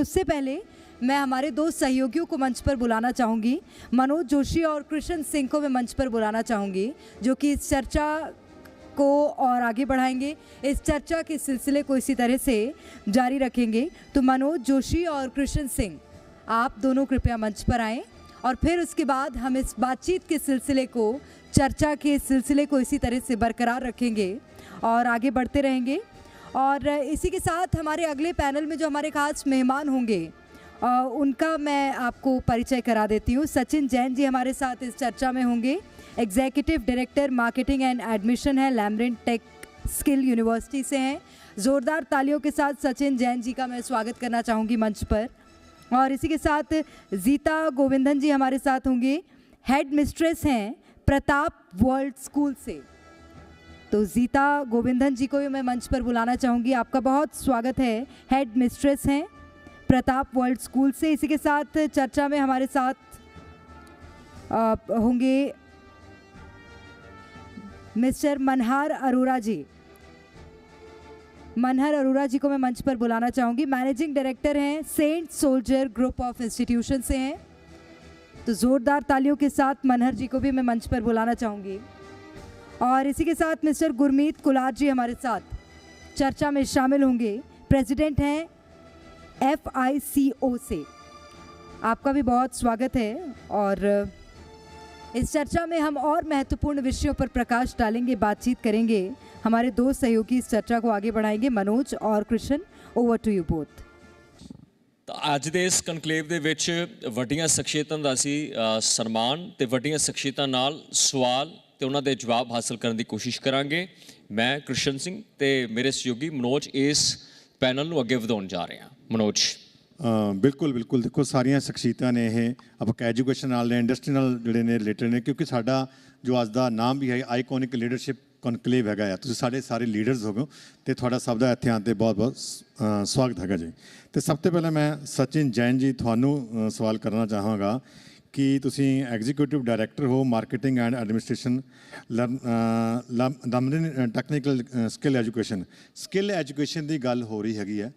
उससे पहले मैं हमारे दो सहयोगियों को मंच पर बुलाना चाहूँगी। मनोज जोशी और कृष्ण सिंह को मैं मंच पर बुलाना चाहूँगी, जो कि इस चर्चा को और आगे बढ़ाएँगे। इस चर्चा के सिलसिले को इसी तरह से जारी रखेंगे। तो मनोज जोशी और कृष्ण सिंह, आप दोनों कृपया मंच पर आएँ और फिर उसके बाद हम इस बातचीत के सिलसिले को, चर्चा के सिलसिले को इसी तरह से बरकरार रखेंगे और आगे बढ़ते रहेंगे। और इसी के साथ हमारे अगले पैनल में जो हमारे खास मेहमान होंगे उनका मैं आपको परिचय करा देती हूँ। सचिन जैन जी हमारे साथ इस चर्चा में होंगे। Executive director marketing and admission है लैमरिन टेक स्किल यूनिवर्सिटी से हैं। ज़ोरदार तालियों के साथ सचिन जैन जी का मैं स्वागत करना चाहूँगी मंच पर। और इसी के साथ जीता गोविंदन जी हमारे साथ होंगे। हेड मिस्ट्रेस हैं, प्रताप वर्ल्ड स्कूल से। तो जीता गोविंदन जी को भी मैं मंच पर बुलाना चाहूँगी। आपका बहुत स्वागत है। हेड मिस्ट्रेस हैं। प्रताप वर्ल्ड स्कूल से। इसी के साथ चर्चा में हमारे साथ होंगे मिस्टर मनहार अरोरा जी। मनहर अरोरा जी को मैं मंच पर बुलाना चाहूँगी। मैनेजिंग डायरेक्टर हैं। Saint Soldier group of institution से हैं। तो ज़ोरदार तालियों के साथ मनहर जी को भी मैं मंच पर बुलाना चाहूँगी। और इसी के साथ मिस्टर गुरमीत कुलार जी हमारे साथ चर्चा में शामिल होंगे प्रेसिडेंट हैं एफ आई सी ओ से आपका भी बहुत स्वागत है और इस चर्चा में हम और महत्वपूर्ण विषयों पर प्रकाश डालेंगे बातचीत करेंगे हमारे दो सहयोगी इस चर्चा को आगे बढ़ाएंगे मनोज और Krishna over to you both ਤਾਂ ਅੱਜ ਦੇ ਇਸ ਕਨਕਲੇਵ ਦੇ ਵਿੱਚ ਵੱਡੀਆਂ ਸ਼ਖਸੀਅਤਾਂ ਦਾ ਅਸੀਂ ਅ, ਸਨਮਾਨ ਤੇ ਵੱਡੀਆਂ ਸ਼ਖਸੀਅਤਾਂ ਨਾਲ ਸਵਾਲ ਤੇ ਉਹਨਾਂ ਦੇ ਜਵਾਬ ਹਾਸਲ ਕਰਨ ਦੀ ਕੋਸ਼ਿਸ਼ ਕਰਾਂਗੇ। ਮੈਂ ਕ੍ਰਿਸ਼ਨ ਸਿੰਘ ਤੇ ਮੇਰੇ ਸਹਿਯੋਗੀ ਮਨੋਜ ਇਸ ਪੈਨਲ ਨੂੰ ਅੱਗੇ ਵਧਾਉਣ ਜਾ ਰਹੇ ਹਾਂ। ਮਨੋਜ। ਬਿਲਕੁਲ ਬਿਲਕੁਲ। ਦੇਖੋ, ਸਾਰੀਆਂ ਸ਼ਖਸੀਅਤਾਂ ਨੇ ਇਹ ਆਪਾਂ ਐਜੂਕੇਸ਼ਨ ਨਾਲ ਨੇ, ਇੰਡਸਟਰੀ ਨਾਲ ਜਿਹੜੇ ਨੇ ਰਿਲੇਟਡ ਨੇ, ਕਿਉਂਕਿ ਸਾਡਾ ਜੋ ਅੱਜ ਦਾ ਨਾਮ ਵੀ ਹੈ ਆਈਕੋਨਿਕ ਲੀਡਰਸ਼ਿਪ ਕਨਕਲੇਵ ਹੈਗਾ ਆ। ਤੁਸੀਂ ਸਾਡੇ ਸਾਰੇ ਲੀਡਰਸ ਹੋ ਗਏ ਹੋ ਤੇ ਤੁਹਾਡਾ ਸਭ ਦਾ ਇੱਥੇ ਆਉਣ ਤੇ ਬਹੁਤ ਬਹੁਤ ਸਵਾਗਤ ਹੈਗਾ ਜੀ। ਤੇ ਸਭ ਤੋਂ ਪਹਿਲਾਂ ਮੈਂ ਸਚਿਨ ਜੈਨ ਜੀ, ਤੁਹਾਨੂੰ ਸਵਾਲ ਕਰਨਾ ਚਾਹਾਂਗਾ ਕਿ ਤੁਸੀਂ ਐਗਜ਼ੀਕਿਊਟਿਵ ਡਾਇਰੈਕਟਰ ਹੋ marketing and administration ਲਮਨ technical skill education skill education ਦੀ ਗੱਲ ਹੋ ਰਹੀ ਹੈਗੀ ਹੈ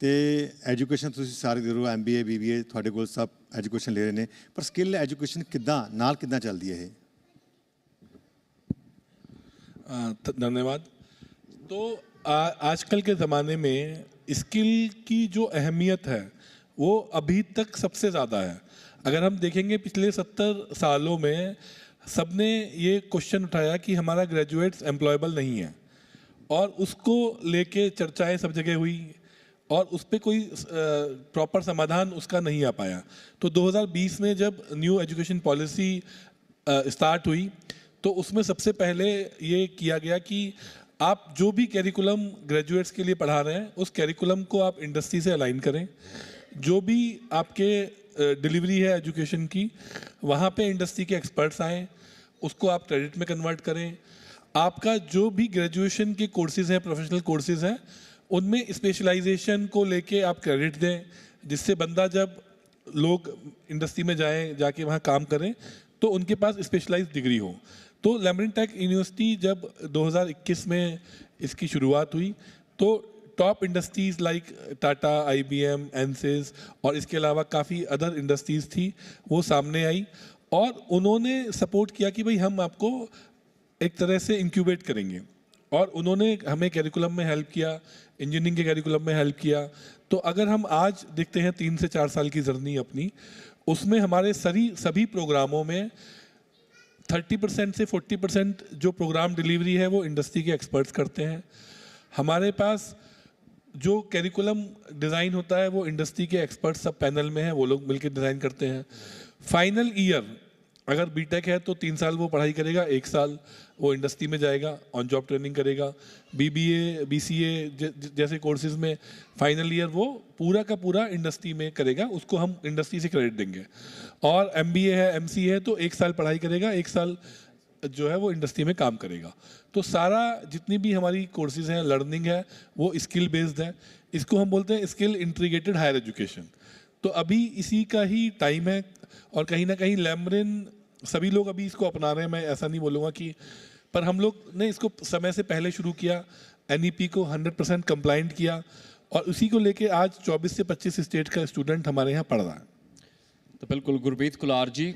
ਤੇ ਐਜੂਕੇਸ਼ਨ ਤੁਸੀਂ ਸਾਰੇ ਦੇ ਰਹੇ ਹੋ ਐਮਬੀਏ ਬੀਬੀਏ ਤੁਹਾਡੇ ਕੋਲ ਸਭ ਐਜੂਕੇਸ਼ਨ ਲੈ ਰਹੇ ਨੇ ਪਰ ਸਕਿੱਲ ਐਜੂਕੇਸ਼ਨ ਕਿੱਦਾਂ ਨਾਲ ਕਿੱਦਾਂ ਚੱਲਦੀ ਹੈ ਇਹ अ, थ- धन्यवाद तो आ, आजकल के ज़माने में स्किल की जो अहमियत है वो अभी तक सबसे ज़्यादा है अगर हम देखेंगे पिछले सत्तर सालों में सबने ये क्वेश्चन उठाया कि हमारा ग्रेजुएट्स एम्प्लॉयबल नहीं है और उसको लेके चर्चाएँ सब जगह हुई और उस पर कोई प्रॉपर समाधान उसका नहीं आ पाया। तो 2020 में जब न्यू एजुकेशन पॉलिसी स्टार्ट हुई तो उसमें सबसे पहले ये किया गया कि आप जो भी कैरिकुलम ग्रेजुएट्स के लिए पढ़ा रहे हैं, उस कैरिकुलम को आप इंडस्ट्री से अलाइन करें। जो भी आपके डिलीवरी है एजुकेशन की, वहाँ पे इंडस्ट्री के एक्सपर्ट्स आएँ, उसको आप क्रेडिट में कन्वर्ट करें। आपका जो भी ग्रेजुएशन के कोर्सेज हैं प्रोफेशनल कोर्सेज हैं, उनमें स्पेशलाइजेशन को लेके आप क्रेडिट दें, जिससे बंदा जब लोग इंडस्ट्री में जाएँ, जाके वहाँ काम करें तो उनके पास स्पेशलाइज डिग्री हो। तो लेमरिन टेक यूनिवर्सिटी जब 2021 में इसकी शुरुआत हुई तो top industries like Tata IBM एनसेस और इसके अलावा काफ़ी अदर इंडस्ट्रीज़ थी, वो सामने आई। और उन्होंने सपोर्ट किया कि भाई हम आपको एक तरह से इंक्यूबेट करेंगे। और उन्होंने हमें कैरिकुलम में हेल्प किया इंजीनियरिंग के कैरिकुलम में हेल्प किया। तो अगर हम आज देखते हैं तीन से चार साल की जर्नी अपनी, उसमें हमारे सभी सभी प्रोग्रामों में थर्टी परसेंट से फोर्टी परसेंट जो प्रोग्राम डिलीवरी है, वो इंडस्ट्री के एक्सपर्ट्स करते हैं। हमारे पास जो कैरिकुलम डिज़ाइन होता है, वो इंडस्ट्री के एक्सपर्ट सब पैनल में है, वो लोग मिलकर डिज़ाइन करते हैं। फाइनल ईयर अगर बीटेक है तो तीन साल वो पढ़ाई करेगा, एक साल वो इंडस्ट्री में जाएगा ऑन जॉब ट्रेनिंग करेगा। बीबीए बीसीए जैसे कोर्सेज में फाइनल ईयर वो पूरा का पूरा इंडस्ट्री में करेगा, उसको हम इंडस्ट्री से क्रेडिट देंगे। और एमबीए है एमसी है तो एक साल पढ़ाई करेगा, एक साल जो है वो इंडस्ट्री में काम करेगा। तो सारा जितनी भी हमारी कोर्सेज हैं लर्निंग है, वो स्किल बेस्ड है। इसको हम बोलते हैं स्किल इंटीग्रेटेड हायर एजुकेशन तो अभी इसी का ही टाइम है और कहीं ना कहीं लेमरिन सभी लोग अभी इसको अपना रहे हैं, मैं ऐसा नहीं बोलूँगा कि, पर हम लोग ने इसको समय से पहले शुरू किया एनईपी को हंड्रेड परसेंट कंप्लाइंट किया और उसी को लेके आज 24 से 25 स्टेट का स्टूडेंट हमारे यहाँ पढ़ रहा है। तो बिल्कुल गुरबीत कुलार जी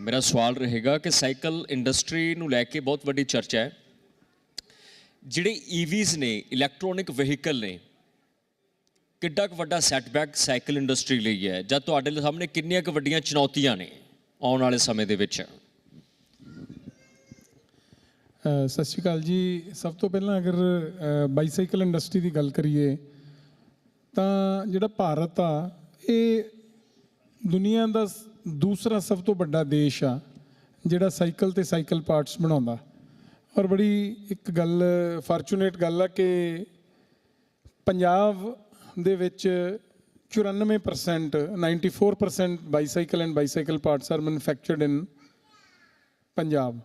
ਮੇਰਾ ਸਵਾਲ ਰਹੇਗਾ ਕਿ ਸਾਈਕਲ ਇੰਡਸਟਰੀ ਨੂੰ ਲੈ ਕੇ ਬਹੁਤ ਵੱਡੀ ਚਰਚਾ ਹੈ। ਜਿਹੜੇ e ਈਵੀਜ਼ ਨੇ ਇਲੈਕਟ੍ਰੋਨਿਕ ਵਹੀਕਲ ਨੇ, ਕਿੱਡਾ ਕੁ ਵੱਡਾ ਸੈਟਬੈਕ ਸਾਈਕਲ ਇੰਡਸਟਰੀ ਲਈ ਹੈ? ਜਾਂ ਤੁਹਾਡੇ ਸਾਹਮਣੇ ਕਿੰਨੀਆਂ ਕੁ ਵੱਡੀਆਂ ਚੁਣੌਤੀਆਂ ਨੇ ਆਉਣ ਵਾਲੇ ਸਮੇਂ ਦੇ ਵਿੱਚ? ਸਤਿ ਸ਼੍ਰੀ ਅਕਾਲ ਜੀ। ਸਭ ਤੋਂ ਪਹਿਲਾਂ ਅਗਰ ਬਾਈਸਾਈਕਲ ਇੰਡਸਟਰੀ ਦੀ ਗੱਲ ਕਰੀਏ, ਤਾਂ ਜਿਹੜਾ ਭਾਰਤ ਆ, ਇਹ ਦੁਨੀਆ ਦਾ ਦੂਸਰਾ ਸਭ ਤੋਂ ਵੱਡਾ ਦੇਸ਼ ਆ ਜਿਹੜਾ ਸਾਈਕਲ ਤੇ ਸਾਈਕਲ ਪਾਰਟਸ ਬਣਾਉਂਦਾ। ਔਰ ਬੜੀ ਇੱਕ ਗੱਲ ਫਾਰਚੂਨੇਟ ਗੱਲ ਆ ਕਿ ਪੰਜਾਬ ਦੇ ਵਿੱਚ 94% 94% bicycle and bicycle parts are manufactured in Punjab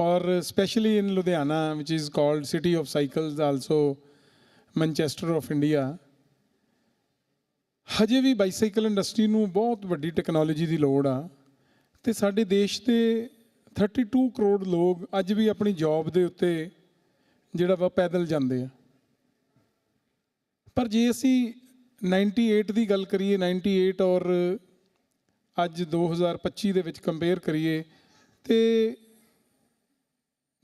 ਔਰ specially in Ludhiana which is called city of Cycles, also Manchester of India ਹਜੇ ਵੀ ਬਾਈਸਾਈਕਲ ਇੰਡਸਟਰੀ ਨੂੰ ਬਹੁਤ ਵੱਡੀ ਟੈਕਨੋਲੋਜੀ ਦੀ ਲੋੜ ਆ ਤੇ ਸਾਡੇ ਦੇਸ਼ ਦੇ 32 ਕਰੋੜ ਲੋਕ ਅੱਜ ਵੀ ਆਪਣੀ ਜੌਬ ਦੇ ਉੱਤੇ ਜਿਹੜਾ ਵਾ ਪੈਦਲ ਜਾਂਦੇ ਆ। ਪਰ ਜੇ ਅਸੀਂ 98 ਦੀ ਗੱਲ ਕਰੀਏ 98 ਔਰ ਅੱਜ 2025 ਦੇ ਵਿੱਚ ਕੰਪੇਅਰ ਕਰੀਏ ਤੇ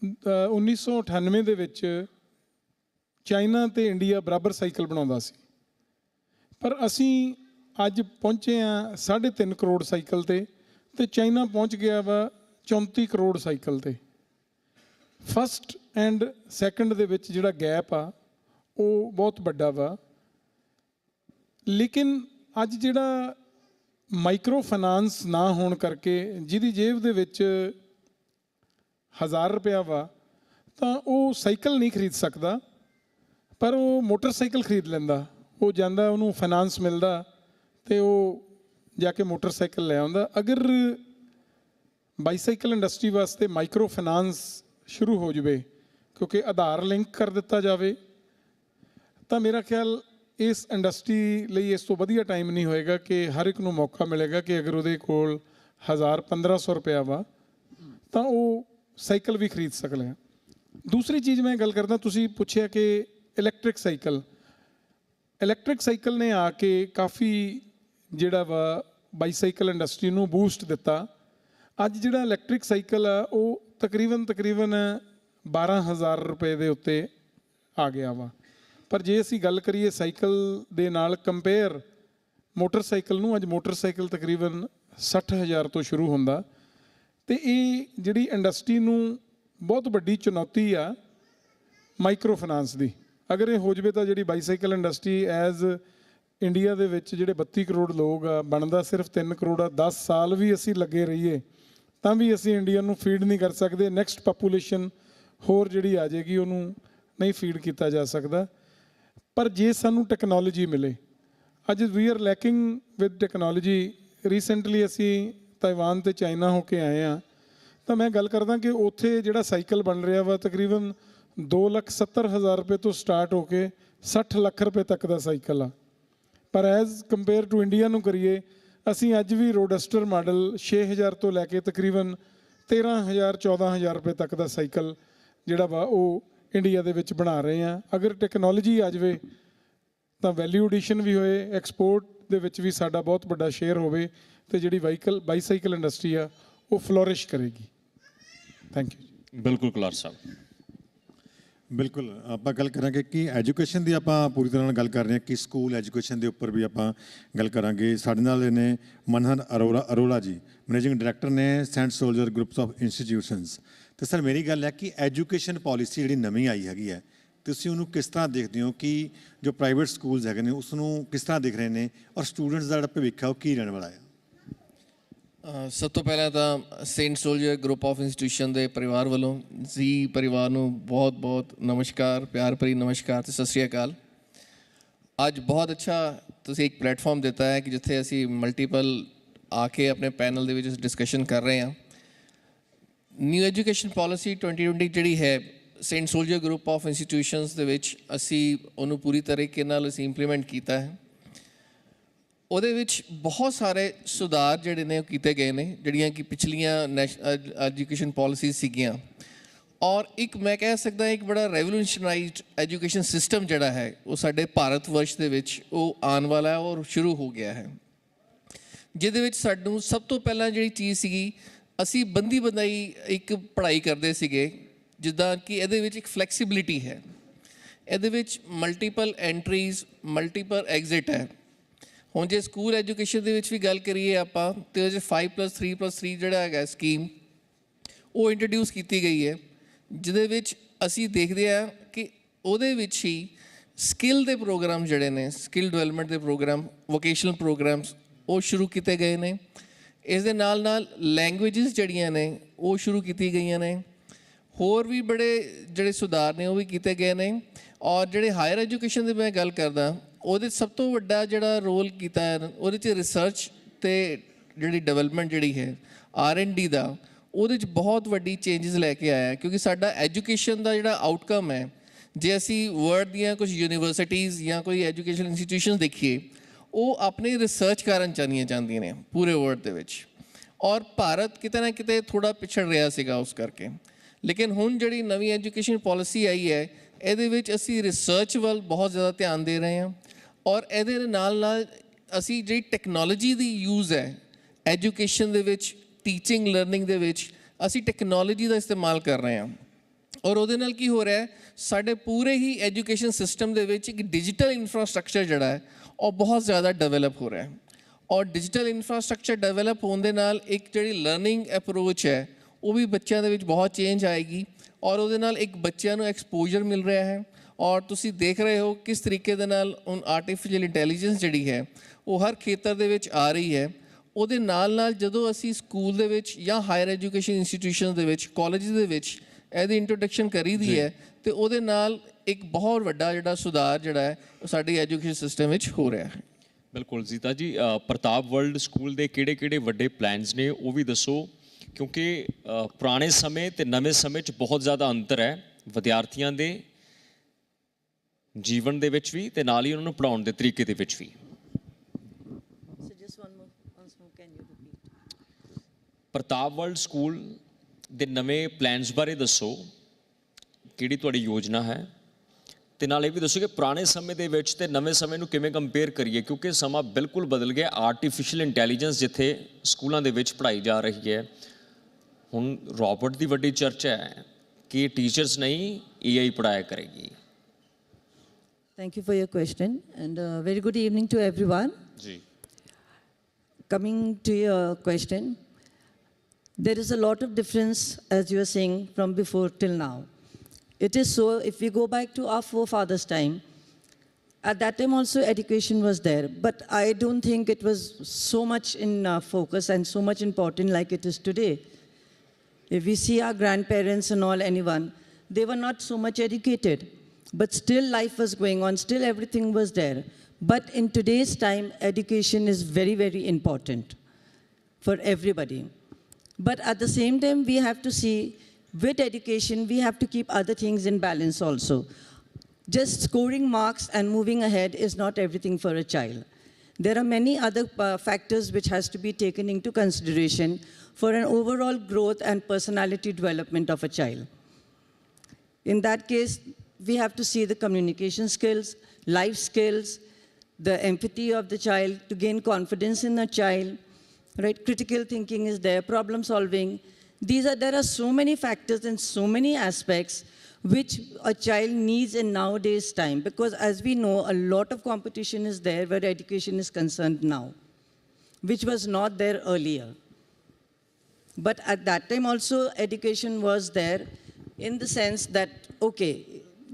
ਅ, 1998 ਦੇ ਵਿੱਚ ਚਾਈਨਾ ਤੇ ਇੰਡੀਆ ਬਰਾਬਰ ਸਾਈਕਲ ਬਣਾਉਂਦਾ ਸੀ। ਪਰ ਅਸੀਂ ਅੱਜ ਪਹੁੰਚੇ ਆ 3.5 ਕਰੋੜ ਸਾਈਕਲ ਤੇ ਤੇ ਚਾਈਨਾ ਪਹੁੰਚ ਗਿਆ ਵਾ 34 ਕਰੋੜ ਸਾਈਕਲ ਤੇ। ਫਸਟ ਐਂਡ ਸੈਕੰਡ ਦੇ ਵਿੱਚ ਜਿਹੜਾ ਗੈਪ ਆ, ਉਹ ਬਹੁਤ ਵੱਡਾ ਵਾ। ਲੇਕਿਨ ਅੱਜ ਜਿਹੜਾ ਮਾਈਕਰੋ ਫਾਈਨਾਂਸ ਨਾ ਹੋਣ ਕਰਕੇ ਜਿਹਦੀ ਜੇਬ ਦੇ ਵਿੱਚ 1000 ਰੁਪਇਆ ਵਾ, ਤਾਂ ਉਹ ਸਾਈਕਲ ਨਹੀਂ ਖਰੀਦ ਸਕਦਾ, ਪਰ ਉਹ ਮੋਟਰਸਾਈਕਲ ਖਰੀਦ ਲੈਂਦਾ। ਉਹ ਜਾਂਦਾ, ਉਹਨੂੰ ਫਾਈਨਾਂਸ ਮਿਲਦਾ ਤੇ ਉਹ ਜਾ ਕੇ ਮੋਟਰਸਾਈਕਲ ਲੈ ਆਉਂਦਾ। ਅਗਰ ਬਾਈਸਾਈਕਲ ਇੰਡਸਟਰੀ ਵਾਸਤੇ ਮਾਈਕਰੋ ਫਾਈਨਾਂਸ ਸ਼ੁਰੂ ਹੋ ਜਵੇ, ਕਿਉਂਕਿ ਆਧਾਰ ਲਿੰਕ ਕਰ ਦਿੱਤਾ ਜਾਵੇ, ਤਾਂ ਮੇਰਾ ਖਿਆਲ ਇਸ ਇੰਡਸਟਰੀ ਲਈ ਇਸ ਤੋਂ ਵਧੀਆ ਟਾਈਮ ਨਹੀਂ ਹੋਏਗਾ ਕਿ ਹਰ ਇੱਕ ਨੂੰ ਮੌਕਾ ਮਿਲੇਗਾ ਕਿ ਅਗਰ ਉਹਦੇ ਕੋਲ 1000 1500 ਰੁਪਇਆ ਵਾ, ਤਾਂ ਉਹ ਸਾਈਕਲ ਵੀ ਖਰੀਦ ਸਕਦਾ ਹੈ। ਦੂਸਰੀ ਚੀਜ਼ ਮੈਂ ਗੱਲ ਕਰਦਾ, ਤੁਸੀਂ ਪੁੱਛਿਆ ਕਿ ਇਲੈਕਟ੍ਰਿਕ ਸਾਈਕਲ ਇਲੈਕਟ੍ਰਿਕ ਸਾਈਕਲ ਨੇ ਆ ਕੇ ਕਾਫੀ ਜਿਹੜਾ ਵਾ ਬਾਈਸਾਈਕਲ ਇੰਡਸਟਰੀ ਨੂੰ ਬੂਸਟ ਦਿੱਤਾ। ਅੱਜ ਜਿਹੜਾ ਇਲੈਕਟ੍ਰਿਕ ਸਾਈਕਲ ਆ, ਉਹ ਤਕਰੀਬਨ ਤਕਰੀਬਨ 12000 ਰੁਪਏ ਦੇ ਉੱਤੇ ਆ ਗਿਆ ਵਾ। ਪਰ ਜੇ ਅਸੀਂ ਗੱਲ ਕਰੀਏ ਸਾਈਕਲ ਦੇ ਨਾਲ ਕੰਪੇਅਰ ਮੋਟਰਸਾਈਕਲ ਨੂੰ ਅੱਜ ਮੋਟਰਸਾਈਕਲ ਤਕਰੀਬਨ 60000 ਤੋਂ ਸ਼ੁਰੂ ਹੁੰਦਾ। ਤੇ ਇਹ ਜਿਹੜੀ ਇੰਡਸਟਰੀ ਨੂੰ ਬਹੁਤ ਵੱਡੀ ਚੁਣੌਤੀ ਆ ਮਾਈਕਰੋ ਫਾਈਨਾਂਸ ਦੀ। ਅਗਰ ਇਹ ਹੋ ਜਵੇ ਤਾਂ ਜਿਹੜੀ ਬਾਈਸਾਈਕਲ ਇੰਡਸਟਰੀ ਐਜ਼ ਇੰਡੀਆ ਦੇ ਵਿੱਚ ਜਿਹੜੇ 32 ਕਰੋੜ ਲੋਕ ਆ, ਬਣਦਾ ਸਿਰਫ 3 ਕਰੋੜ ਆ 10 ਸਾਲ ਵੀ ਅਸੀਂ ਲੱਗੇ ਰਹੀਏ, ਤਾਂ ਵੀ ਅਸੀਂ ਇੰਡੀਆ ਨੂੰ ਫੀਡ ਨਹੀਂ ਕਰ ਸਕਦੇ। ਨੈਕਸਟ ਪੋਪੂਲੇਸ਼ਨ ਹੋਰ ਜਿਹੜੀ ਆ ਜਾਏਗੀ, ਉਹਨੂੰ ਨਹੀਂ ਫੀਡ ਕੀਤਾ ਜਾ ਸਕਦਾ। ਪਰ ਜੇ ਸਾਨੂੰ ਟੈਕਨੋਲੋਜੀ ਮਿਲੇ, ਅੱਜ we are lacking with technology recently ਅਸੀਂ ਤਾਈਵਾਨ ਤੇ ਚਾਈਨਾ ਹੋ ਕੇ ਆਏ ਆ ਤਾਂ ਮੈਂ ਗੱਲ ਕਰਦਾ ਕਿ ਉੱਥੇ ਜਿਹੜਾ ਸਾਈਕਲ ਬਣ ਰਿਹਾ ਵਾ, ਤਕਰੀਬਨ 270000 ਰੁਪਏ ਤੋਂ ਸਟਾਰਟ ਹੋ ਕੇ 60 ਲੱਖ ਰੁਪਏ ਤੱਕ ਦਾ ਸਾਈਕਲ ਆ। ਪਰ ਐਜ਼ ਕੰਪੇਅਰ ਟੂ ਇੰਡੀਆ ਨੂੰ ਕਰੀਏ, ਅਸੀਂ ਅੱਜ ਵੀ ਰੋਡਸਟਰ ਮਾਡਲ 6000 ਤੋਂ ਲੈ ਕੇ ਤਕਰੀਬਨ 13000 14000 ਰੁਪਏ ਤੱਕ ਦਾ ਸਾਈਕਲ ਜਿਹੜਾ ਵਾ ਉਹ ਇੰਡੀਆ ਦੇ ਵਿੱਚ ਬਣਾ ਰਹੇ ਆ। ਅਗਰ ਟੈਕਨੋਲੋਜੀ ਆ ਜਾਵੇ, ਤਾਂ ਵੈਲਿਊ ਐਡੀਸ਼ਨ ਵੀ ਹੋਏ ਐਕਸਪੋਰਟ ਦੇ ਵਿੱਚ ਵੀ ਸਾਡਾ ਬਹੁਤ ਵੱਡਾ ਸ਼ੇਅਰ ਹੋਵੇ ਤੇ ਜਿਹੜੀ ਵਾਹੀਕਲ ਬਾਈਸਾਈਕਲ ਇੰਡਸਟਰੀ ਆ, ਉਹ ਫਲੋਰਿਸ਼ ਕਰੇਗੀ। ਥੈਂਕ ਯੂ ਬਿਲਕੁਲ ਕੁਲਾਰ ਸਾਹਿਬ। ਬਿਲਕੁਲ, ਆਪਾਂ ਗੱਲ ਕਰਾਂਗੇ ਕਿ ਐਜੂਕੇਸ਼ਨ ਦੀ ਆਪਾਂ ਪੂਰੀ ਤਰ੍ਹਾਂ ਨਾਲ ਗੱਲ ਕਰ ਰਹੇ ਹਾਂ, ਕਿ ਸਕੂਲ ਐਜੂਕੇਸ਼ਨ ਦੇ ਉੱਪਰ ਵੀ ਆਪਾਂ ਗੱਲ ਕਰਾਂਗੇ। ਸਾਡੇ ਨਾਲ ਨੇ ਮਨਹਨ ਅਰੋੜਾ ਅਰੋੜਾ ਜੀ ਮੈਨੇਜਿੰਗ ਡਾਇਰੈਕਟਰ ਨੇ saint soldier groups of institutions ਤੇ ਸਰ, ਮੇਰੀ ਗੱਲ ਹੈ ਕਿ ਐਜੂਕੇਸ਼ਨ ਪਾਲਿਸੀ ਜਿਹੜੀ ਨਵੀਂ ਆਈ ਹੈਗੀ ਹੈ, ਤੁਸੀਂ ਉਹਨੂੰ ਕਿਸ ਤਰ੍ਹਾਂ ਦੇਖਦੇ ਹੋ ਕਿ ਜੋ ਪ੍ਰਾਈਵੇਟ ਸਕੂਲਸ ਹੈਗੇ ਨੇ ਉਸ ਨੂੰ ਕਿਸ ਤਰ੍ਹਾਂ ਦੇਖ ਰਹੇ ਨੇ ਔਰ ਸਟੂਡੈਂਟਸ ਦਾ ਜਿਹੜਾ ਭਵਿੱਖ ਹੈ ਉਹ ਕੀ ਰਹਿਣ ਵਾਲਾ ਹੈ? ਸਭ ਤੋਂ ਪਹਿਲਾਂ ਤਾਂ saint soldier group of institution ਦੇ ਪਰਿਵਾਰ ਵੱਲੋਂ ਜੀ ਪਰਿਵਾਰ ਨੂੰ ਬਹੁਤ-ਬਹੁਤ ਨਮਸਕਾਰ, ਪਿਆਰ ਭਰੀ ਨਮਸਕਾਰ ਤੇ ਸਤਿ ਸ੍ਰੀ ਅਕਾਲ। ਅੱਜ ਬਹੁਤ ਅੱਛਾ ਤੁਸੀਂ ਇੱਕ ਪਲੇਟਫਾਰਮ ਦਿੱਤਾ ਹੈ ਕਿ ਜਿੱਥੇ ਅਸੀਂ ਮਲਟੀਪਲ ਆ ਕੇ ਆਪਣੇ ਪੈਨਲ ਦੇ ਵਿੱਚ ਡਿਸਕਸ਼ਨ ਕਰ ਰਹੇ ਹਾਂ। ਨਿਊ ਐਜੂਕੇਸ਼ਨ ਪਾਲਿਸੀ 2020 ਜਿਹੜੀ ਹੈ saint soldier group of institutions ਦੇ ਵਿੱਚ ਅਸੀਂ ਉਹਨੂੰ ਪੂਰੀ ਤਰੀਕੇ ਨਾਲ ਅਸੀਂ ਇੰਪਲੀਮੈਂਟ ਕੀਤਾ ਹੈ। ਉਹਦੇ ਵਿੱਚ ਬਹੁਤ ਸਾਰੇ ਸੁਧਾਰ ਜਿਹੜੇ ਨੇ ਉਹ ਕੀਤੇ ਗਏ ਨੇ, ਜਿਹੜੀਆਂ ਕਿ ਪਿਛਲੀਆਂ ਐਜੂਕੇਸ਼ਨ ਪਾਲਿਸੀਜ਼ ਸੀਗੀਆਂ। ਔਰ ਇੱਕ ਮੈਂ ਕਹਿ ਸਕਦਾ ਇੱਕ ਬੜਾ ਰੈਵੋਲੂਸ਼ਨਾਈਜ਼ਡ ਐਜੂਕੇਸ਼ਨ ਸਿਸਟਮ ਜਿਹੜਾ ਹੈ, ਉਹ ਸਾਡੇ ਭਾਰਤ ਵਰਸ਼ ਦੇ ਵਿੱਚ ਉਹ ਆਉਣ ਵਾਲਾ ਹੈ ਔਰ ਸ਼ੁਰੂ ਹੋ ਗਿਆ ਹੈ। ਜਿਹਦੇ ਵਿੱਚ ਸਾਨੂੰ ਸਭ ਤੋਂ ਪਹਿਲਾਂ ਜਿਹੜੀ ਚੀਜ਼ ਸੀਗੀ, ਅਸੀਂ ਬੰਦੀ ਬੰਦਾਈ ਇੱਕ ਪੜ੍ਹਾਈ ਕਰਦੇ ਸੀਗੇ, ਜਿੱਦਾਂ ਕਿ ਇਹਦੇ ਵਿੱਚ ਇੱਕ ਫਲੈਕਸੀਬਿਲਿਟੀ ਹੈ। ਇਹਦੇ ਵਿੱਚ ਮਲਟੀਪਲ ਐਂਟਰੀਜ਼, ਮਲਟੀਪਲ ਐਗਜ਼ਿਟ ਹੈ। ਹੁਣ ਜੇ ਸਕੂਲ ਐਜੂਕੇਸ਼ਨ ਦੇ ਵਿੱਚ ਵੀ ਗੱਲ ਕਰੀਏ ਆਪਾਂ, ਤੇ ਉਹਦੇ 5 3 ਜਿਹੜਾ ਹੈਗਾ ਸਕੀਮ ਉਹ ਇੰਟਰੋਡਿਊਸ ਕੀਤੀ ਗਈ ਹੈ, ਜਿਹਦੇ ਵਿੱਚ ਅਸੀਂ ਦੇਖਦੇ ਆ ਕਿ ਉਹਦੇ ਵਿੱਚ ਹੀ ਸਕਿੱਲ ਦੇ ਪ੍ਰੋਗਰਾਮ ਜਿਹੜੇ ਨੇ ਸਕਿੱਲ ਡਿਵੈਲਪਮੈਂਟ ਦੇ ਪ੍ਰੋਗਰਾਮ ਵੋਕੇਸ਼ਨਲ ਪ੍ਰੋਗਰਾਮਸ ਉਹ ਸ਼ੁਰੂ ਕੀਤੇ ਗਏ ਨੇ। ਇਸ ਦੇ ਨਾਲ ਨਾਲ ਲੈਂਗੁਏਜਸ ਜਿਹੜੀਆਂ ਨੇ, ਉਹ ਸ਼ੁਰੂ ਕੀਤੀ ਗਈਆਂ ਨੇ। ਹੋਰ ਵੀ ਬੜੇ ਜਿਹੜੇ ਸੁਧਾਰ ਨੇ, ਉਹ ਵੀ ਕੀਤੇ ਗਏ ਨੇ। ਔਰ ਜਿਹੜੇ ਹਾਇਰ ਐਜੂਕੇਸ਼ਨ ਦੀ ਮੈਂ ਗੱਲ ਕਰਦਾ ਉਹਦੇ 'ਚ ਸਭ ਤੋਂ ਵੱਡਾ ਜਿਹੜਾ ਰੋਲ ਕੀਤਾ ਹੈ, ਉਹਦੇ 'ਚ ਰਿਸਰਚ ਤੇ ਜਿਹੜੀ ਡਿਵੈਲਪਮੈਂਟ ਜਿਹੜੀ ਹੈ ਆਰ ਐਂਡ ਡੀ ਦਾ, ਉਹਦੇ 'ਚ ਬਹੁਤ ਵੱਡੀ ਚੇਂਜਸ ਲੈ ਕੇ ਆਇਆ ਕਿਉਂਕਿ ਸਾਡਾ ਐਜੂਕੇਸ਼ਨ ਦਾ ਜਿਹੜਾ ਆਊਟਕਮ ਹੈ, ਜੇ ਅਸੀਂ ਵਰਲਡ ਦੀਆਂ ਕੁਝ ਯੂਨੀਵਰਸਿਟੀਜ਼ ਜਾਂ ਕੋਈ ਐਜੂਕੇਸ਼ਨ ਇੰਸਟੀਟਿਊਸ਼ਨਸ ਦੇਖੀਏ, ਉਹ ਆਪਣੀ ਰਿਸਰਚ ਕਰਨ ਚਾਹਨੀਆਂ ਜਾਂਦੀਆਂ ਨੇ ਪੂਰੇ ਵਰਲਡ ਦੇ ਵਿੱਚ। ਔਰ ਭਾਰਤ ਕਿਤੇ ਨਾ ਕਿਤੇ ਥੋੜਾ ਪਿਛੜ ਰਿਹਾ ਸੀਗਾ ਉਸ ਕਰਕੇ। ਲੇਕਿਨ ਹੁਣ ਜਿਹੜੀ ਨਵੀਂ ਐਜੂਕੇਸ਼ਨ ਪਾਲਿਸੀ ਆਈ ਹੈ ਇਹਦੇ ਵਿੱਚ ਅਸੀਂ ਰਿਸਰਚ ਵੱਲ ਬਹੁਤ ਜ਼ਿਆਦਾ ਧਿਆਨ ਦੇ ਰਹੇ ਹਾਂ ਔਰ ਇਹਦੇ ਨਾਲ ਨਾਲ ਅਸੀਂ ਜਿਹੜੀ ਟੈਕਨੋਲੋਜੀ ਦੀ ਯੂਜ਼ ਹੈ ਐਜੂਕੇਸ਼ਨ ਦੇ ਵਿੱਚ ਟੀਚਿੰਗ ਲਰਨਿੰਗ ਦੇ ਵਿੱਚ, ਅਸੀਂ ਟੈਕਨੋਲੋਜੀ ਦਾ ਇਸਤੇਮਾਲ ਕਰ ਰਹੇ ਹਾਂ। ਔਰ ਉਹਦੇ ਨਾਲ ਕੀ ਹੋ ਰਿਹਾ ਹੈ? ਸਾਡੇ ਪੂਰੇ ਹੀ ਐਜੂਕੇਸ਼ਨ ਸਿਸਟਮ ਦੇ ਵਿੱਚ ਇੱਕ ਡਿਜੀਟਲ ਇਨਫਰਾਸਟ੍ਰਕਚਰ ਜਿਹੜਾ ਹੈ, ਉਹ ਬਹੁਤ ਜ਼ਿਆਦਾ ਡਿਵੈਲਪ ਹੋ ਰਿਹਾ ਹੈ। ਔਰ ਡਿਜੀਟਲ ਇਨਫਰਾਸਟ੍ਰਕਚਰ ਡਿਵੈਲਪ ਹੋਣ ਦੇ ਨਾਲ ਇੱਕ ਜਿਹੜੀ ਲਰਨਿੰਗ ਅਪਰੋਚ ਹੈ ਉਹ ਵੀ ਬੱਚਿਆਂ ਦੇ ਵਿੱਚ ਬਹੁਤ ਚੇਂਜ ਆਏਗੀ ਔਰ ਉਹਦੇ ਨਾਲ ਇੱਕ ਬੱਚਿਆਂ ਨੂੰ ਐਕਸਪੋਜ਼ਰ ਮਿਲ ਰਿਹਾ ਹੈ ਔਰ ਤੁਸੀਂ ਦੇਖ ਰਹੇ ਹੋ ਕਿਸ ਤਰੀਕੇ ਦੇ ਨਾਲ ਹੁਣ ਆਰਟੀਫੀਸ਼ੀਅਲ ਇੰਟੈਲੀਜੈਂਸ ਜਿਹੜੀ ਹੈ ਉਹ ਹਰ ਖੇਤਰ ਦੇ ਵਿੱਚ ਆ ਰਹੀ ਹੈ। ਉਹਦੇ ਨਾਲ ਨਾਲ ਜਦੋਂ ਅਸੀਂ ਸਕੂਲ ਦੇ ਵਿੱਚ ਜਾਂ ਹਾਇਰ ਐਜੂਕੇਸ਼ਨ ਇੰਸਟੀਟਿਊਸ਼ਨ ਦੇ ਵਿੱਚ ਕਾਲਜ ਦੇ ਵਿੱਚ ਇਹਦੀ ਇੰਟਰੋਡਕਸ਼ਨ ਕਰੀਦੀ ਹੈ ਤੇ ਉਹਦੇ ਨਾਲ ਇੱਕ ਬਹੁਤ ਵੱਡਾ ਜਿਹੜਾ ਸੁਧਾਰ ਜਿਹੜਾ ਹੈ ਉਹ ਸਾਡੀ ਐਜੂਕੇਸ਼ਨ ਸਿਸਟਮ ਵਿੱਚ ਹੋ ਰਿਹਾ ਹੈ। ਬਿਲਕੁਲ ਜ਼ੀਤਾ ਜੀ ਪ੍ਰਤਾਪ ਵਰਲਡ ਸਕੂਲ ਦੇ ਕਿਹੜੇ-ਕਿਹੜੇ ਵੱਡੇ ਪਲਾਨਸ ਨੇ ਉਹ ਵੀ ਦੱਸੋ। ਕਿਉਂਕਿ ਪੁਰਾਣੇ ਸਮੇਂ ਤੇ ਨਵੇਂ ਸਮੇਂ 'ਚ ਬਹੁਤ ਜ਼ਿਆਦਾ ਅੰਤਰ ਹੈ ਵਿਦਿਆਰਥੀਆਂ ਦੇ ਜੀਵਨ ਦੇ ਵਿੱਚ ਵੀ ਤੇ ਨਾਲ ਹੀ ਉਹਨਾਂ ਨੂੰ ਪੜਾਉਣ ਦੇ ਤਰੀਕੇ ਦੇ ਵਿੱਚ ਵੀ? ਪ੍ਰਤਾਪ ਵਰਲਡ ਸਕੂਲ ਦੇ ਨਵੇਂ ਪਲਾਨਸ ਬਾਰੇ ਦੱਸੋ ਕਿਹੜੀ ਤੁਹਾਡੀ ਯੋਜਨਾ ਹੈ ਤੇ ਨਾਲ ਇਹ ਵੀ ਦੱਸੋ ਕਿ ਪੁਰਾਣੇ ਸਮੇਂ ਦੇ ਵਿੱਚ ਤੇ ਨਵੇਂ ਸਮੇਂ ਨੂੰ ਕਿਵੇਂ ਕੰਪੇਅਰ ਕਰੀਏ ਕਿਉਂਕਿ ਸਮਾਂ ਬਿਲਕੁਲ ਬਦਲ ਗਿਆ ਆਰਟੀਫੀਸ਼ੀਅਲ ਇੰਟੈਲੀਜੈਂਸ ਜਿੱਥੇ ਸਕੂਲਾਂ ਦੇ ਵਿੱਚ ਪੜ੍ਹਾਈ ਜਾ ਰਹੀ ਹੈ ਹੁਣ ਰੋਬੋਟ ਦੀ ਵੱਡੀ ਚਰਚਾ ਹੈ ਕਿ ਟੀਚਰਸ ਨਹੀਂ ਏਆਈ ਪੜਾਇਆ ਕਰੇਗੀ Thank you for your question and uh, very good evening to everyone. ਜੀ Coming to your question, there is a lot of difference, as you are saying, from before till now. It is so, if we go back to our forefathers' time, at that time also education was there, but I don't think it was so much in uh, focus and so much important like it is today. If we see our grandparents and all, anyone, they were not so much educated. But still, life was going on, still, everything was there. But in today's time, education is very, very important for everybody. But at the same time, we have to see with education, we have to keep other things in balance also. Just scoring marks and moving ahead is not everything for a child. There are many other uh, factors which has to be taken into consideration for an overall growth and personality development of a child. In that case, we have to see the communication skills, life skills, the empathy of the child to gain confidence in the child, right? Critical thinking is there, problem solving. These are there are so many factors and so many aspects which a child needs in nowadays time. Because as we know a lot of competition is there where education is concerned now which was not there earlier. But at that time also education was there in the sense that okay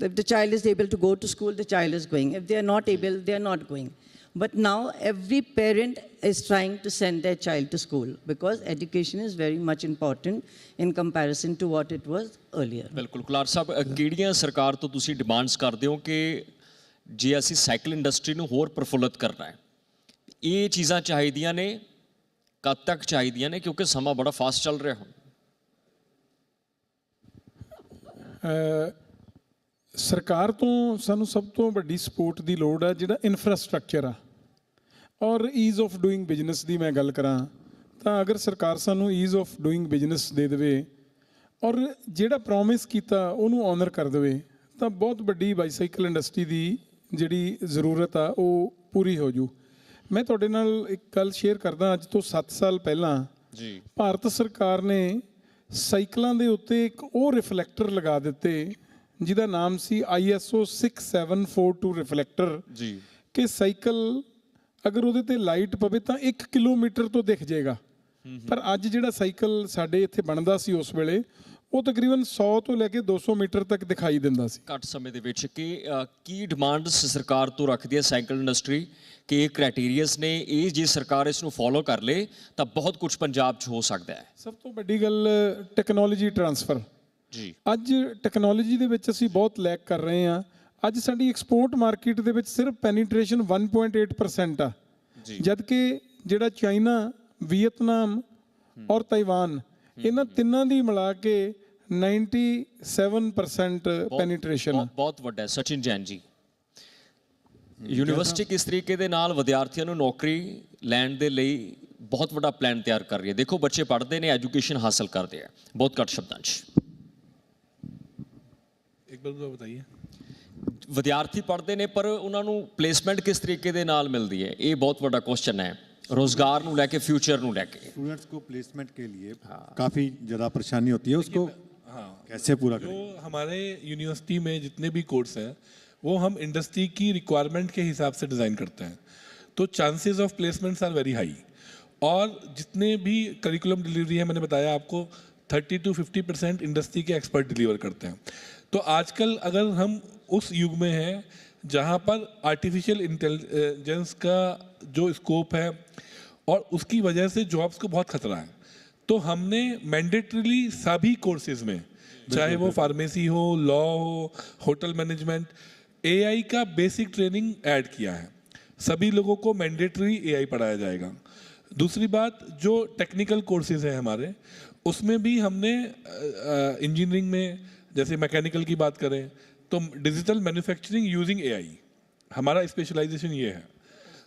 if the child is able to go to school the child is going. If they are not able they are not going but now every parent is trying to send their child to school because education is very much important in comparison to what it was earlier ਬਿਲਕੁਲ ਕੁਲਾਰ ਸਾਹਿਬ ਕਿਹੜੀਆਂ ਸਰਕਾਰ ਤੋਂ ਤੁਸੀਂ demands ਕਰਦੇ ਹੋ ਕਿ ਜੇ ਅਸੀਂ ਸਾਈਕਲ ਇੰਡਸਟਰੀ ਨੂੰ ਹੋਰ ਪ੍ਰਫੁੱਲਤ ਕਰਨਾ ਹੈ ਇਹ ਚੀਜ਼ਾਂ ਚਾਹੀਦੀਆਂ ਨੇ ਕਦ ਤੱਕ ਚਾਹੀਦੀਆਂ ਨੇ ਕਿਉਂਕਿ ਸਮਾਂ ਬੜਾ ਫਾਸਟ ਚੱਲ ਰਿਹਾ ਹੁਣ ਸਰਕਾਰ ਤੋਂ ਸਾਨੂੰ ਸਭ ਤੋਂ ਵੱਡੀ ਸਪੋਰਟ ਦੀ ਲੋੜ ਹੈ ਜਿਹੜਾ ਇਨਫਰਾਸਟ੍ਰਕਚਰ ਆ। ਔਰ ਈਜ਼ ਆਫ ਡੂਇੰਗ ਬਿਜ਼ਨਸ ਦੀ ਮੈਂ ਗੱਲ ਕਰਾਂ ਤਾਂ ਅਗਰ ਸਰਕਾਰ ਸਾਨੂੰ ਈਜ਼ ਆਫ ਡੂਇੰਗ ਬਿਜ਼ਨਸ ਦੇ ਦੇਵੇ ਔਰ ਜਿਹੜਾ ਪ੍ਰੋਮਿਸ ਕੀਤਾ ਉਹਨੂੰ ਆਨਰ ਕਰ ਦੇਵੇ ਤਾਂ ਬਹੁਤ ਵੱਡੀ ਬਾਈਸਾਈਕਲ ਇੰਡਸਟਰੀ ਦੀ ਜਿਹੜੀ ਜ਼ਰੂਰਤ ਆ ਉਹ ਪੂਰੀ ਹੋ ਜੂ। ਮੈਂ ਤੁਹਾਡੇ ਨਾਲ ਇੱਕ ਗੱਲ ਸ਼ੇਅਰ ਕਰਦਾ ਅੱਜ ਤੋਂ 7 ਸਾਲ ਪਹਿਲਾਂ ਜੀ। ਭਾਰਤ ਸਰਕਾਰ ਨੇ ਸਾਈਕਲਾਂ ਦੇ ਉੱਤੇ ਇੱਕ ਉਹ ਰਿਫਲੈਕਟਰ ਲਗਾ ਦਿੱਤੇ ਜਿਹਦਾ ਨਾਮ ਸੀ ISO 6742 ਰਿਫਲੈਕਟਰ। ਜੀ। ਕਿ ਸਾਈਕਲ ਅਗਰ ਉਹਦੇ ਤੇ ਲਾਈਟ ਪਵੇ ਤਾਂ 1 ਕਿਲੋਮੀਟਰ ਤੋਂ ਦਿਖ ਜਾਏਗਾ। ਪਰ ਅੱਜ ਜਿਹੜਾ ਸਾਈਕਲ ਸਾਡੇ ਇੱਥੇ ਬਣਦਾ ਸੀ ਉਸ ਵੇਲੇ ਉਹ ਤਕਰੀਬਨ 100 ਤੋਂ ਲੈ ਕੇ 200 ਮੀਟਰ ਤੱਕ ਦਿਖਾਈ ਦਿੰਦਾ ਸੀ। ਘੱਟ ਸਮੇਂ ਦੇ ਵਿੱਚ ਕਿ ਕੀ ਡਿਮਾਂਡ ਸਰਕਾਰ ਤੋਂ ਰੱਖਦੀ ਹੈ ਸਾਈਕਲ ਇੰਡਸਟਰੀ ਕਿ ਇਹ ਕ੍ਰਾਈਟੇਰੀਆਸ ਨੇ ਇਹ ਜੇ ਸਰਕਾਰ ਇਸ ਨੂੰ ਫੋਲੋ ਕਰ ਲੇ ਤਾਂ ਬਹੁਤ ਕੁਝ ਪੰਜਾਬ 'ਚ ਹੋ ਸਕਦਾ ਹੈ। ਸਭ ਤੋਂ ਵੱਡੀ ਗੱਲ ਟੈਕਨੋਲੋਜੀ ਟਰਾਂਸਫਰ ਜੀ। ਅੱਜ ਟੈਕਨੋਲੋਜੀ ਦੇ ਵਿੱਚ ਅਸੀਂ ਬਹੁਤ ਲੈਕ ਕਰ ਰਹੇ ਹਾਂ। ਅੱਜ ਸਾਡੀ ਐਕਸਪੋਰਟ ਮਾਰਕੀਟ ਦੇ ਵਿੱਚ ਸਿਰਫ ਪੈਨੀਟ੍ਰੇਸ਼ਨ 1.8% ਆ। ਜੀ। ਜਦ ਕਿ ਜਿਹੜਾ ਚਾਈਨਾ ਵੀਅਤਨਾਮ ਔਰ ਤਾਈਵਾਨ ਇਹਨਾਂ ਤਿੰਨਾਂ ਦੀ ਮਿਲਾ ਕੇ 97% ਪੈਨੀਟ੍ਰੇਸ਼ਨ ਆ। ਬਹੁਤ- ਵੱਡਾ ਸਚਿਨ ਜੈਨ ਜੀ। ਯੂਨੀਵਰਸਿਟੀ ਕਿਸ ਤਰੀਕੇ ਦੇ ਨਾਲ ਵਿਦਿਆਰਥੀਆਂ ਨੂੰ ਨੌਕਰੀ ਲੈਣ ਦੇ ਲਈ ਬਹੁਤ ਵੱਡਾ ਪਲਾਨ ਤਿਆਰ ਕਰ ਰਹੀ ਹੈ। ਦੇਖੋ ਬੱਚੇ ਪੜ੍ਹਦੇ ਨੇ ਐਜੂਕੇਸ਼ਨ ਹਾਸਲ ਕਰਦੇ ਆ। ਬਹੁਤ ਘੱਟ ਸ਼ਬਦਾਂ 'ਚ। एक बार तो बताइए ਵਿਦਿਆਰਥੀ ਪੜ੍ਹਦੇ ਨੇ ਪਰ ਉਹਨਾਂ ਨੂੰ ਪਲੇਸਮੈਂਟ ਕਿਸ ਤਰੀਕੇ ਦੇ ਨਾਲ ਮਿਲਦੀ ਹੈ ਇਹ ਬਹੁਤ ਵੱਡਾ ਕੁਐਸਚਨ ਹੈ ਰੋਜ਼ਗਾਰ ਨੂੰ ਲੈ ਕੇ ਫਿਊਚਰ ਨੂੰ ਲੈ ਕੇ स्टूडेंट्स को प्लेसमेंट के लिए काफ़ी ज़्यादा परेशानी होती है उसको कैसे पूरा करें जो हमारे यूनिवर्सिटी में जितने भी कोर्स हैं वो हम इंडस्ट्री की रिक्वायरमेंट के हिसाब से डिज़ाइन करते हैं तो chances of placements are very high और जितने भी करिकुलम डिलीवरी है मैंने बताया आपको 30 टू 50 परसेंट इंडस्ट्री के एक्सपर्ट डिलीवर करते हैं तो आजकल अगर हम उस युग में हैं जहाँ पर आर्टिफिशियल इंटेलिजेंस का जो स्कोप है और उसकी वजह से जॉब्स को बहुत खतरा है तो हमने मैंडेटरीली सभी कोर्सेज में चाहे वो फार्मेसी हो लॉ हो होटल मैनेजमेंट एआई का बेसिक ट्रेनिंग ऐड किया है। सभी लोगों को मैंडेटरी एआई पढ़ाया जाएगा। दूसरी बात जो टेक्निकल कोर्सेज हैं हमारे उसमें भी हमने इंजीनियरिंग में जैसे मैकेनिकल की बात करें तो डिजिटल मैन्युफैक्चरिंग यूजिंग एआई हमारा स्पेशलाइजेशन ये है।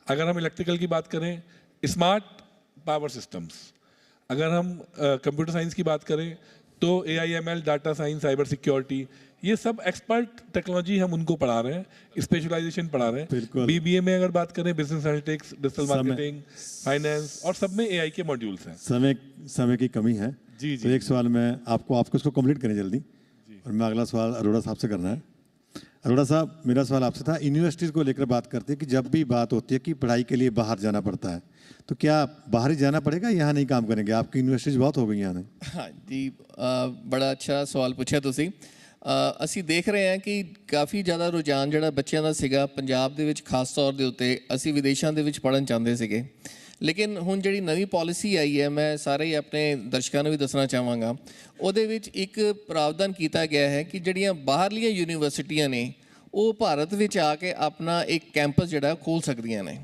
अगर हम इलेक्ट्रिकल की बात करें स्मार्ट पावर सिस्टम्स अगर हम कंप्यूटर साइंस की बात करें तो A I M L data science cyber security ये सब एक्सपर्ट टेक्नोलॉजी हम उनको पढ़ा रहे हैं स्पेशलाइजेशन पढ़ा रहे हैं। बीबीए में अगर बात करें business analytics digital marketing finance और सब में एआई के मॉड्यूल्स हैं। समय समय की कमी है। जी, जी तो जी। एक सवाल मैं आपको आपको इसको कंप्लीट करें जल्दी? और मैं अगला सवाल अरोड़ा साहब से करना है अरोड़ा साहब मेरा सवाल आपसे था यूनिवर्सिटीज़ को लेकर बात करते हैं कि जब भी बात होती है कि पढ़ाई के लिए बाहर जाना पड़ता है तो क्या बाहर ही जाना पड़ेगा यहाँ नहीं काम करेंगे आपकी यूनिवर्सिटीज़ बहुत हो गई यहाँ ने ਹਾਂਜੀ ਅ, ਬੜਾ ਅੱਛਾ ਸਵਾਲ ਪੁੱਛਿਆ ਤੁਸੀਂ ਅ, ਅਸੀਂ ਦੇਖ ਰਹੇ ਹਾਂ ਕਿ ਕਾਫੀ ਜ਼ਿਆਦਾ ਰੁਝਾਨ ਜਿਹੜਾ ਬੱਚਿਆਂ ਦਾ ਸੀਗਾ ਪੰਜਾਬ ਦੇ ਵਿੱਚ ਖਾਸ ਤੌਰ ਦੇ ਉੱਤੇ ਅਸੀਂ ਵਿਦੇਸ਼ਾਂ ਦੇ ਵਿੱਚ ਪੜਨ ਚਾਹੁੰਦੇ ਸੀਗੇ ਲੇਕਿਨ ਹੁਣ ਜਿਹੜੀ ਨਵੀਂ ਪਾਲਿਸੀ ਆਈ ਹੈ, ਮੈਂ ਸਾਰੇ ਹੀ ਆਪਣੇ ਦਰਸ਼ਕਾਂ ਨੂੰ ਵੀ ਦੱਸਣਾ ਚਾਹਾਂਗਾ। ਉਹਦੇ ਵਿੱਚ ਇੱਕ ਪ੍ਰਾਵਧਾਨ ਕੀਤਾ ਗਿਆ ਹੈ ਕਿ ਜਿਹੜੀਆਂ ਬਾਹਰਲੀਆਂ ਯੂਨੀਵਰਸਿਟੀਆਂ ਨੇ, ਉਹ ਭਾਰਤ ਵਿੱਚ ਆ ਕੇ ਆਪਣਾ ਇੱਕ ਕੈਂਪਸ ਜਿਹੜਾ ਖੋਲ ਸਕਦੀਆਂ ਨੇ।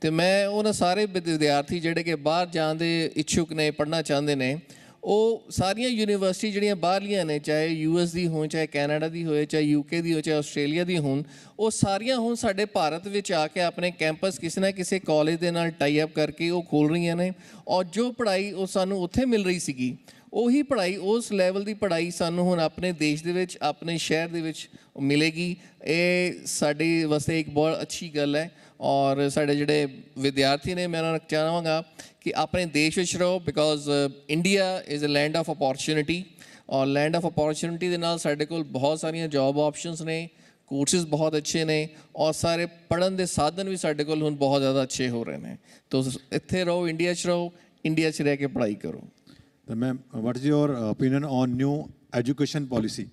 ਤੇ ਮੈਂ ਉਹਨਾਂ ਸਾਰੇ ਵਿਦਿਆਰਥੀ ਜਿਹੜੇ ਕਿ ਬਾਹਰ ਜਾਣ ਦੇ ਇੱਛੁਕ ਨੇ, ਪੜ੍ਹਨਾ ਚਾਹੁੰਦੇ ਨੇ ਉਹ ਸਾਰੀਆਂ ਯੂਨੀਵਰਸਿਟੀ ਜਿਹੜੀਆਂ ਬਾਹਰਲੀਆਂ ਨੇ, ਚਾਹੇ ਯੂਐਸ ਦੀ ਹੋਣ, ਚਾਹੇ ਕੈਨੇਡਾ ਦੀ ਹੋਏ, ਚਾਹੇ ਯੂਕੇ ਦੀ ਹੋਵੇ ਚਾਹੇ ਆਸਟ੍ਰੇਲੀਆ ਦੀ ਹੋਣ, ਉਹ ਸਾਰੀਆਂ ਹੁਣ ਸਾਡੇ ਭਾਰਤ ਵਿੱਚ ਆ ਕੇ ਆਪਣੇ ਕੈਂਪਸ ਕਿਸੇ ਨਾ ਕਿਸੇ ਕਾਲਜ ਦੇ ਨਾਲ ਟਾਈ ਅਪ ਕਰਕੇ ਉਹ ਖੋਲ ਰਹੀਆਂ ਨੇ ਔਰ ਜੋ ਪੜ੍ਹਾਈ ਉਹ ਸਾਨੂੰ ਉੱਥੇ ਮਿਲ ਰਹੀ ਸੀਗੀ, ਉਹੀ ਪੜ੍ਹਾਈ, ਉਸ ਲੈਵਲ ਦੀ ਪੜ੍ਹਾਈ ਸਾਨੂੰ ਹੁਣ ਆਪਣੇ ਦੇਸ਼ ਦੇ ਵਿੱਚ, ਆਪਣੇ ਸ਼ਹਿਰ ਦੇ ਵਿੱਚ ਮਿਲੇਗੀ। ਇਹ ਸਾਡੇ ਵਾਸਤੇ ਇੱਕ ਬਹੁਤ ਅੱਛੀ ਗੱਲ ਹੈ ਔਰ ਸਾਡੇ ਜਿਹੜੇ ਵਿਦਿਆਰਥੀ ਨੇ, ਮੈਂ ਉਹਨਾਂ ਨੂੰ ਚਾਹਾਂਗਾ ਕਿ ਆਪਣੇ ਦੇਸ਼ ਵਿੱਚ ਰਹੋ because India is a land of opportunity ਔਰ ਲੈਂਡ ਆਫ ਅਪੋਰਚੁਨਿਟੀ ਦੇ ਨਾਲ ਸਾਡੇ ਕੋਲ ਬਹੁਤ ਸਾਰੀਆਂ ਜੌਬ ਆਪਸ਼ਨਸ ਨੇ ਕੋਰਸਿਸ ਬਹੁਤ ਅੱਛੇ ਨੇ ਔਰ ਸਾਰੇ ਪੜਨ ਦੇ ਸਾਧਨ ਵੀ ਸਾਡੇ ਕੋਲ ਹੁਣ ਬਹੁਤ ਜ਼ਿਆਦਾ ਅੱਛੇ ਹੋ ਰਹੇ ਨੇ ਤੋ ਇੱਥੇ ਰਹੋ ਇੰਡੀਆ 'ਚ ਰਹੋ ਇੰਡੀਆ 'ਚ ਰਹਿ ਕੇ ਪੜ੍ਹਾਈ ਕਰੋ तो ma'am what is your opinion on new education policy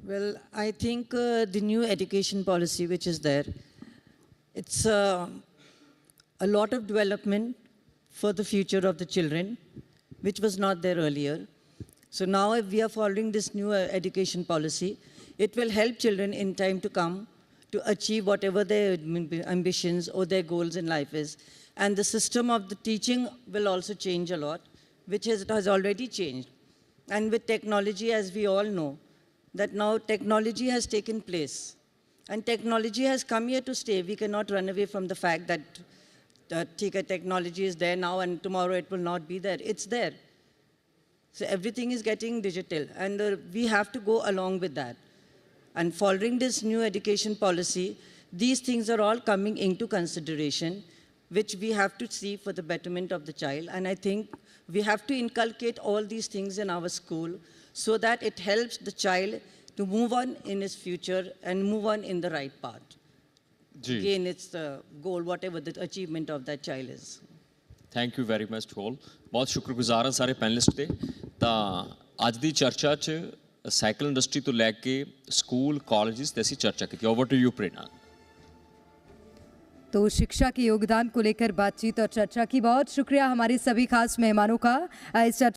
Well, I think uh, the new education policy which is there, it's uh, a lot of development for the future of the children, which was not there earlier. So now if we are following this new uh, education policy, it will help children in time to come to achieve whatever their ambitions or their goals in life is. And the system of the teaching will also change a lot, which has, has already changed. And with technology, as we all know, that now technology has taken place. And technology has come here to stay. We cannot run away from the fact that, uh, Tika technology is there now and tomorrow it will not be there. It's there. So everything is getting digital and uh, we have to go along with that. And following this new education policy, these things are all coming into consideration, which we have to see for the betterment of the child. And I think we have to inculcate all these things in our school so that it helps the child to move on in his future and move on in the right path. ਜੀ Gain its the goal, whatever the achievement of that child is. Thank you very much to all ਬਹੁਤ ਸ਼ੁਕਰਗੁਜ਼ਾਰ ਹਾਂ ਸਾਰੇ panellist ਦੇ ਤਾਂ ਅੱਜ ਦੀ ਚਰਚਾ 'ਚ ਸਾਈਕਲ ਇੰਡਸਟਰੀ ਤੋਂ ਲੈ ਕੇ ਸਕੂਲ ਕਾਲਜਸ ਤੇ ਅਸੀਂ ਚਰਚਾ ਕੀਤੀ ਓਵਰ ਟੂ ਯੂ ਪ੍ਰੇਰਨਾ तो शिक्षा के योगदान को लेकर बातचीत और चर्चा की बहुत शुक्रिया हमारे सभी खास मेहमानों का इस चर्चा